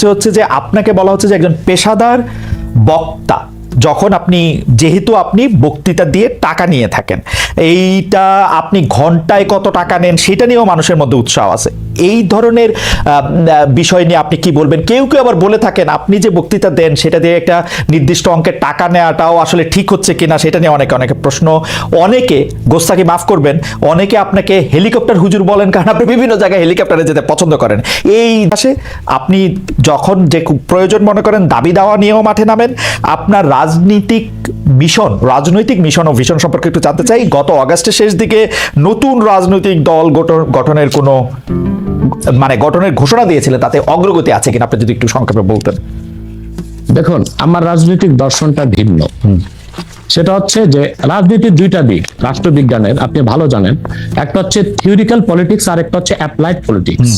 বলছে হচ্ছে যে আপনাকে বলা হচ্ছে যে একজন পেশাদার বক্তা। যখন আপনি, যেহেতু আপনি বক্তৃতা দিয়ে টাকা নিয়ে থাকেন, এইটা আপনি ঘন্টায় কত টাকা নেন সেটা নিয়েও মানুষের মধ্যে উৎসাহ আছে। এই ধরনের বিষয় নিয়ে আপনি কি বলবেন? কেউ কেউ আবার বলে থাকেন, আপনি যে বক্তৃতা দেন সেটা দিয়ে একটা নির্দিষ্ট অঙ্কের টাকা নেওয়াটাও আসলে ঠিক হচ্ছে কিনা সেটা নিয়ে অনেকে অনেকে প্রশ্ন, অনেকে গোস্তাকে মাফ করবেন, অনেকে আপনাকে হেলিকপ্টার হুজুর বলেন কারণ আপনি বিভিন্ন জায়গায় হেলিকপ্টারে যেতে পছন্দ করেন। এই পাশে আপনি যখন যে প্রয়োজন মনে করেন, দাবি দাওয়া নিয়েও মাঠে নামেন, আপনার রাজনীতিক মিশন রাজনৈতিক মিশন ও ভিশন সম্পর্কে একটু জানতে চাই। গত অগাস্টের শেষ দিকে নতুন রাজনৈতিক দল গঠন- গঠনের কোনো মানে গঠনের ঘোষণা দিয়েছিলেন তাতে অগ্রগতি আছে কিনা? আপনি যদি একটু সংক্ষেপে বলতেন। দেখুন আমার রাজনৈতিক দর্শনটা ভিন্ন। সেটা হচ্ছে যে রাজনীতির দুইটা দিক রাষ্ট্রবিজ্ঞানের আপনি ভালো জানেন। একটা হচ্ছে থিওরিক্যাল পলিটিক্স আর একটা হচ্ছে অ্যাপ্লাইড পলিটিক্স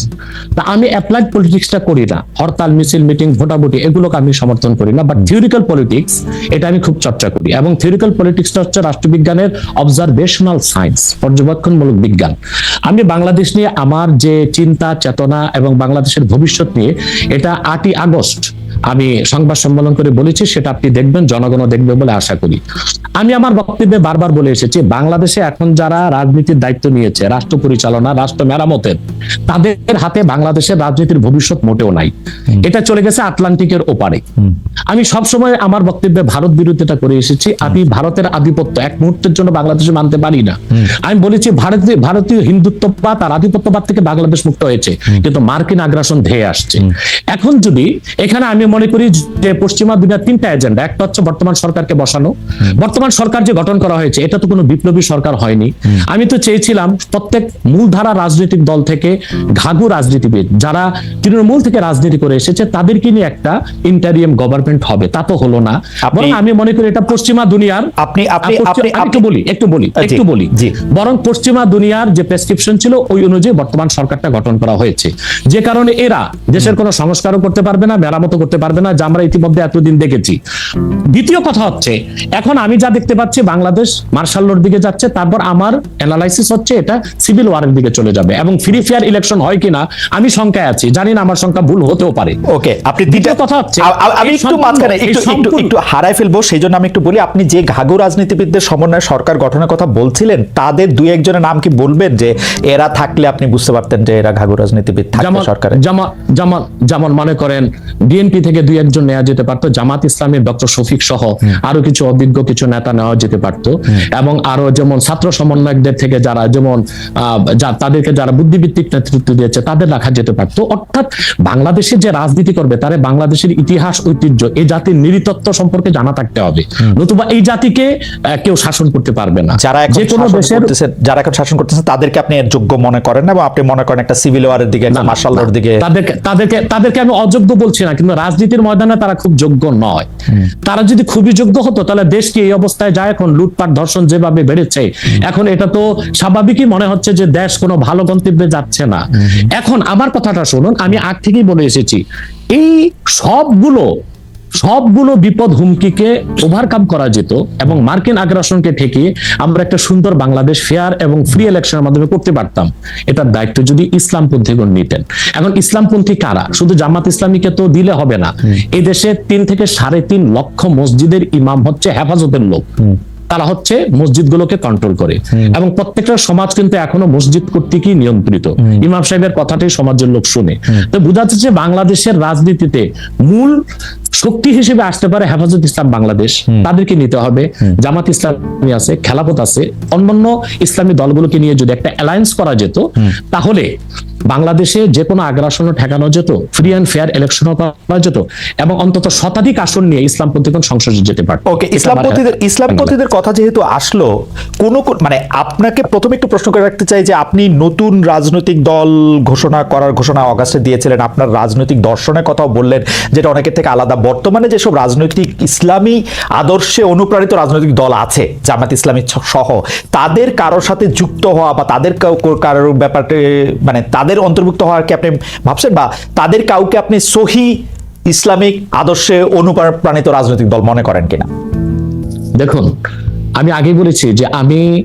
তা আমি অ্যাপ্লাইড পলিটিক্সটা করি না। হরতাল মিছিল মিটিং ভোটাভুটি এগুলোকে আমি সমর্থন করি না বাট থিওরিক্যাল পলিটিক্স এটা আমি খুব চর্চা করি। এবং থিওরিক্যাল পলিটিক্সটা হচ্ছে রাষ্ট্রবিজ্ঞানের অবজারভেশনাল সায়েন্স পর্যবেক্ষণমূলক বিজ্ঞান। আমি বাংলাদেশ নিয়ে আমার যে চিন্তা চেতনা এবং বাংলাদেশের ভবিষ্যৎ নিয়ে এটা আটই আগস্ট আমি সংবাদ সম্মেলন করে বলেছি সেটা আপনি দেখবেন জনগণও দেখবে বলে আশা করি। আমি আমার বক্তব্যে বারবার বলে এসেছি বাংলাদেশে এখন যারা রাজনীতির দায়িত্ব নিয়েছে রাষ্ট্র পরিচালনা রাষ্ট্র মেরামতের তাদের হাতে বাংলাদেশের রাজনীতির ভবিষ্যৎ মোটেও নাই। এটা চলে গেছে আটলান্টিকের ওপারে। আমি সবসময় আমার বক্তব্যে ভারত বিরোধিতা করে এসেছি আমি ভারতের আধিপত্য এক মুহূর্তের জন্য বাংলাদেশে মানতে পারি না। আমি বলেছি ভারতীয় ভারতীয় হিন্দুত্ববাদ আর আধিপত্যবাদ থেকে বাংলাদেশ মুক্ত হয়েছে কিন্তু মার্কিন আগ্রাসন ধেয়ে আসছে। এখন যদি এখানে আমি মনে করি যে পশ্চিমা দুনিয়ার তিনটা এজেন্ডা একটা হচ্ছে বর্তমান সরকারকে বসানো। বর্তমান সরকার যে গঠন করা হয়েছে এটা তো কোনো বিপ্লবী সরকার হয়নি। আমি তো চেয়েছিলাম প্রত্যেক মূলধারা রাজনৈতিক দল থেকে ঘাগু রাজনীতিবিদ যারা তৃণমূল থেকে রাজনীতি করে এসেছে তাদেরকে নিয়ে একটা ইন্টারিয়াম গভর্নমেন্ট হবে। তা তো হলো না। বরং আমি মনে করি এটা পশ্চিমা দুনিয়ার আপনি- আপনি- একটু বলি একটু বলি একটু বলি। বরং পশ্চিমা দুনিয়ার যে প্রেসক্রিপশন ছিল ওই অনুযায়ী বর্তমান সরকারটা গঠন করা হয়েছে। যে কারণে এরা দেশের কোনো সংস্কারও করতে পারবে না মেরামতো করতে পারবে না যা আমরা ইতিমধ্যে এতদিন দেখেছি। দ্বিতীয় কথা হচ্ছে এখন আমি যা দেখতে পাচ্ছি বাংলাদেশ মার্শাল্লোর দিকে যাচ্ছে তারপর আমার অ্যানালাইসিস হচ্ছে এটা সিভিল ওয়ারের দিকে চলে যাবে। এবং ফ্রি ফেয়ার ইলেকশন হয় কিনা আমি শঙ্কায় আছি। জানি না আমার সংখ্যা ভুল হতেও পারে। ওকে আপনি দ্বিতীয় কথা হচ্ছে, আমি একটু মাঝখানে একটু একটু একটু হারাই ফেলব সেই জন্য আমি একটু বলি আপনি যে ঘাগু রাজনীতিবিদদের সমন্বয়ে সরকার গঠনের কথা বলছিলেন তাদের দুই একজনের নাম কি বলবেন যে এরা থাকলে আপনি বুঝতে পারতেন যে এরা ঘাগু রাজনীতিবিদ থাকবে সরকারে? জামাত জামাত যেমন মনে করেন বিএনপি থেকে দুই একজন নেওয়া যেতে পারতো। জামাত ইসলামের ডক্টর শফিক সহ আরও কিছু অভিজ্ঞ কিছু নেতা নেওয়া যেতে পারতো। এবং আরও যেমন ছাত্র সমন্বয়কদের থেকে যারা যেমন তাদেরকে যারা বুদ্ধিভিত্তিক নেতৃত্ব দিয়েছে তাদের রাখা যেতে পারতো। অর্থাৎ বাংলাদেশে যে রাজনীতি করবে তারে বাংলাদেশের ইতিহাস ঐতিহ্য এই জাতির নিরিতত্ব সম্পর্কে জানা থাকতে হবে। নতুবা এই জাতিকে কেউ শাসন করতে পারবে না। যারা যে কোনো দেশের যারা এখন শাসন করতেছে তাদেরকে আপনি যোগ্য মনে করেন না বা আপনি মনে করেন একটা সিভিল ওয়ারের দিকে একটা মার্শাল দিকে? তাদেরকে তাদেরকে তাদেরকে আমি অযোগ্য বলছি না কিন্তু রাজনীতির ময়দানে তারা খুব যোগ্য নয়। তারা যদি খুবই যোগ্য হতো তাহলে দেশ কি এই অবস্থায় যায়? এখন লুটপাট ধর্ষণ যেভাবে বেড়েছে এখন এটা তো স্বাভাবিকই মনে হচ্ছে যে দেশ কোনো ভালো গন্তব্যে যাচ্ছে না। এখন আমার কথাটা শুনুন আমি আগ থেকেই বলে এসেছি এই সবগুলো সবগুলো বিপদ হুমকিকে ওভারকাম করা যেত এবং মার্কিন আগ্রাসনকে ঠেকিয়ে আমরা একটা সুন্দর বাংলাদেশ ফেয়ার এবং ফ্রি ইলেকশনের মাধ্যমে করতে পারতাম। এটার দায়িত্ব যদি ইসলামপন্থীগণ নিতেন। এখন ইসলামপন্থী কারা? শুধু জামাত ইসলামীকে তো দিলে হবে না। এই দেশে তিন থেকে সাড়ে তিন লক্ষ মসজিদের ইমাম হচ্ছে হেফাজতের লোক। তারা হচ্ছে মসজিদগুলোকে কন্ট্রোল করে। এবং প্রত্যেকটা সমাজ কিন্তু এখনও মসজিদ কর্তৃকই নিয়ন্ত্রিত। ইমাম সাহেবের কথাটাই সমাজের লোক শুনে। তো বোঝা যাচ্ছে যে বাংলাদেশের রাজনীতিতে মূল শক্তি হিসেবে আসতে পারে হেফাজত ইসলাম বাংলাদেশ। তাদেরকে নিতে হবে। জামাত ইসলামী আছে খেলাপথ আছে অন্যান্য ইসলামী দলগুলোকে নিয়ে যদি একটা অ্যালায়েন্স করা যেত তাহলে বাংলাদেশে যে কোনো আগ্রাসনও ঠেকানো যেত ফ্রি অ্যান্ড ফেয়ার ইলেকশনও করা যেত এবং অন্তত শতাধিক আসন নিয়ে ইসলাম প্রতিগণ সংসদে যেতে পারত। ওকে ইসলামপন্থীদের ইসলামপন্থীদের কথা যেহেতু আসলো কোন মানে আপনাকে প্রথমে একটু প্রশ্ন করে রাখতে চাই যে আপনি নতুন রাজনৈতিক দল ঘোষণা করার ঘোষণা অগাস্টে দিয়েছিলেন আপনার রাজনৈতিক দর্শনের কথাও বললেন যেটা অনেকের থেকে আলাদা। বর্তমানে যেসব রাজনৈতিক ইসলামী আদর্শে অনুপ্রাণিত রাজনৈতিক দল আছে জামাত ইসলামী সহ তাদের কারোর সাথে যুক্ত হওয়া বা তাদের কারোর ব্যাপারে মানে তাদের অন্তর্ভুক্ত হওয়ার কি আপনি ভাবছেন? বা তাদের কাউকে আপনি সহি ইসলামিক আদর্শে অনুপ্রাণিত রাজনৈতিক দল মনে করেন কিনা? দেখুন, আমি আগে বলেছি যে আমি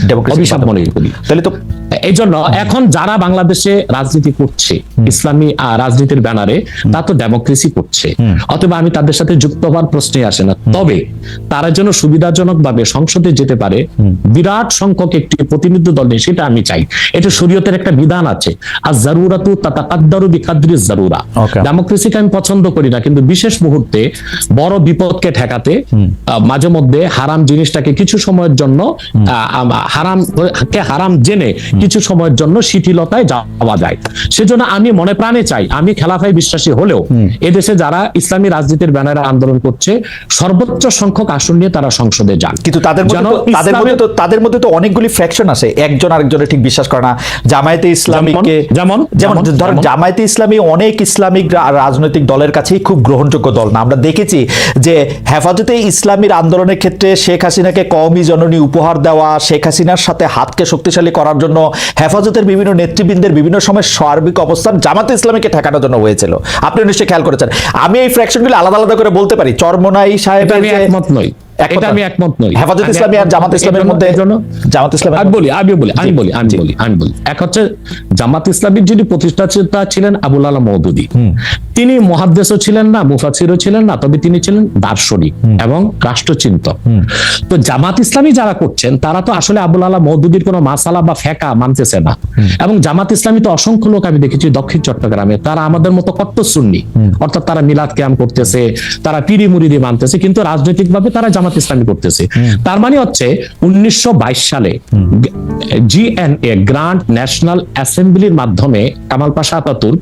মনে করি তাহলে তো এই জন্য এখন যারা বাংলাদেশে রাজনীতি করছে ইসলামী রাজনীতির ব্যানারে তা তো ডেমোক্রেসি করছে। অথবা আমি তাদের সাথে যুক্ত হওয়ার প্রশ্নে আসে না। তবে তারা যেন সুবিধাজনক ভাবে সংসদে যেতে পারে বিরাট সংখ্যক একটি প্রতিনিধি দল নেই সেটা আমি চাই। এটা শরীয়তের একটা বিধান আছে। আর জারুরাতু তাতাকাদ্দারু বিকাদ্রি জারুরা. ডেমোক্রেসিকে আমি পছন্দ করি না কিন্তু বিশেষ মুহূর্তে বড় বিপদকে ঠেকাতে মাঝে মধ্যে হারাম জিনিসটাকে কিছু সময়ের জন্য হারাম কে হারাম জেনে কিছু সময়ের জন্য শিথিলতায় যাওয়া যায় সেজন্য আমি মনে প্রাণে চাই আমি খেলাফায় বিশ্বাসী হলেও এদেশে যারা ইসলামী রাজনীতির ব্যানারে আন্দোলন করছে সর্বোচ্চ সংখ্যক আসন নিয়ে তারা সংসদে যান কিন্তু তাদের তাদের মধ্যে তো তাদের মধ্যে তো অনেকগুলি ফ্র্যাকশন আছে একজন আরেকজনের ঠিক বিশ্বাস করে না জামায়াতে ইসলামীকে যেমন? যেমন যেমন? ধরেন জামায়াতে ইসলামী অনেক ইসলামিক রাজনৈতিক দলের কাছেই খুব গ্রহণযোগ্য দল না আমরা দেখেছি যে হেফাজতে ইসলামীর আন্দোলনের ক্ষেত্রে শেখ হাসিনাকে কওমি জননী উপহার দেওয়া শেখ হাসিনার সাথে হাতকে শক্তিশালী করার জন্য হেফাজতের বিভিন্ন নেতৃবৃন্দের বিভিন্ন সময় সার্বিক অবস্থান জামাতে ইসলামীকে ঠেকানোর জন্য হয়েছিল। আপনি নিশ্চয়ই খেয়াল করেছেন। আমি এই ফ্র্যাকশনগুলো আলাদা আলাদা করে বলতে পারি। চরমনাই সাহেব আমি একমত নই। এটা আমি একমত নই। হেফাজত ইসলামী আর জামাত ইসলামের মধ্যে জামাত ইসলামের আমি বলি আমি বলি আমি বলি আমি বলি আমি বলি। এক হচ্ছে জামাত ইসলামীর যিনি প্রতিষ্ঠাতা ছিলেন আবুল আলা মৌদুদি। তিনি মহাদ্দেশও ছিলেন না মুফাসিরও ছিলেন না তবে তিনি ছিলেন দার্শনিক এবং রাষ্ট্রচিন্তক। তো জামাত ইসলামী যারা করছেন তারা তো আসলে আবুল আলা মৌদুদির কোনো মাসালা বা ফেকা মানতেছে না। এবং জামাত ইসলামী তো অসংখ্য লোক আমি দেখেছি দক্ষিণ চট্টগ্রামে তারা আমাদের মতো কট্টর সুন্নি। অর্থাৎ তারা মিলাদ ক্যাম্প করতেছে তারা পিড়ি মুড়িদি মানতেছে কিন্তু রাজনৈতিকভাবে তারা জামাত ইসলামী করতেছে। তার মানে হচ্ছে উনিশশো বাইশ সালে জিএনএ গ্রান্ড ন্যাশনাল অ্যাসেম্বলির মাধ্যমে কামাল পাশা আতাতুর্ক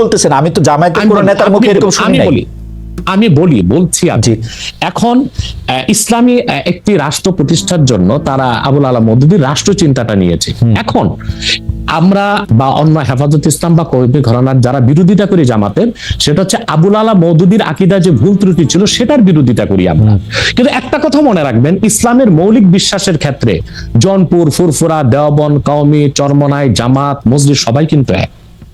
বলতেছেন? আমি তো জামায়াতের কোনো নেতার মুখে এরকম শুনি নাই। বলি আমি বলি বলছি আমি। জি। এখন ইসলামী একটি রাষ্ট্র প্রতিষ্ঠার জন্য তারা আবুল আলা মদুদির রাষ্ট্র চিন্তাটা নিয়েছে। এখন আমরা বা অন্য হেফাজত ইসলাম বা কৌমি ঘরানার যারা বিরোধিতা করি জামাতের সেটা হচ্ছে আবুল আলা মৌদুদির আকিদা যে ভুল ত্রুটি ছিল সেটার বিরোধিতা করি আমরা। কিন্তু একটা কথা মনে রাখবেন ইসলামের মৌলিক বিশ্বাসের ক্ষেত্রে জনপুর ফুরফুরা দেওবন কওমি চরমনাই জামাত মসজিদ সবাই কিন্তু এক।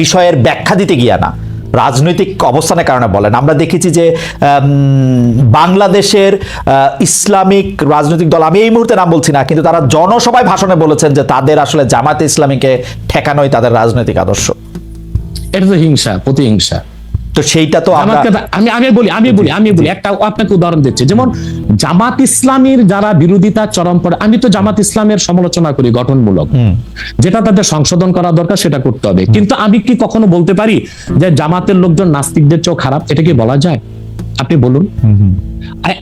বিষয়ের ব্যাখ্যা দিতে গিয়া না, রাজনৈতিক অবস্থানের কারণে বলেন। আমরা দেখেছি যে বাংলাদেশের ইসলামিক রাজনৈতিক দল, আমি এই মুহূর্তে নাম বলছি না, কিন্তু তারা জনসভায় ভাষণে বলেছেন যে তাদের আসলে জামাতে ইসলামীকে ঠেকানোই তাদের রাজনৈতিক আদর্শ। এটা তো হিংসা, প্রতিহিংসা। তো সেইটা তো আমি আমি বলি আমি বলি আমি বলি একটা আপনাকে উদাহরণ দিচ্ছি। যেমন জামাত ইসলামীর যারা বিরোধিতা চরম পড়ে আমি তো জামাত ইসলামের সমালোচনা করি গঠনমূলক। যেটা তাদের সংশোধন করা দরকার সেটা করতে হবে। কিন্তু আমি কি কখনো বলতে পারি যে জামাতের লোকজন নাস্তিকদের চেয়েও খারাপ? এটা কি বলা যায়? আপনি বলুন।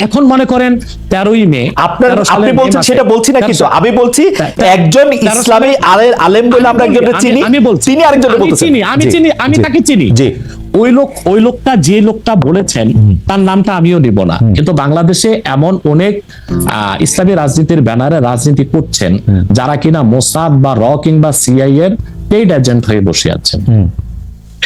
এখন মনে করেন তেরোই মে আপনার আপনি বলছেন সেটা বলছি না কিন্তু আমি বলছি একজন ইসলামী আলে- আলেম বলে আমরা একজনকে চিনি। আমি বলছি। তিনি আরেকজনকে বলতেছেন চিনি আমি চিনি আমি তাকে চিনি। জি। ওই লোক ওই লোকটা যে লোকটা বলেছেন তার নামটা আমিও নিব না। কিন্তু বাংলাদেশে এমন অনেক আহ, ইসলামী রাজনীতির ব্যানারে রাজনীতি করছেন যারা কিনা মোসাদ বা র কিংবা সিআই এর পেইড এজেন্ট হয়ে বসে আছেন।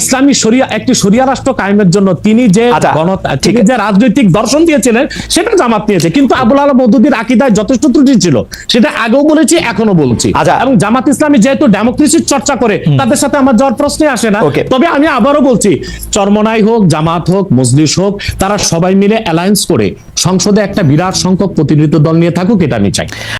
ইসলামী শরিয়া একটি শরিয়া রাষ্ট্র কায়েমের জন্য তিনি যে আচ্ছা, তিনি যে রাজনৈতিক দর্শন দিয়েছিলেন সেটা জামাত নিয়েছে। কিন্তু আবুল আলাহ মৌদুদির আকিদায় যথেষ্ট ত্রুটি ছিল। সেটা আগেও বলেছি এখনও বলছি। আচ্ছা। এবং জামাত ইসলামী যেহেতু ডেমোক্রেসির চর্চা করে তাদের সাথে আমার যাওয়ার প্রশ্নই আসে না. তবে আমি আবারও বলছি চরমনাই হোক জামাত হোক মজলিস হোক তারা সবাই মিলে অ্যালায়েন্স করে সংসদে একটা বিরাট সংখ্যক প্রতিনিধিত্ব দল নিয়ে থাকুক এটা আমি চাই।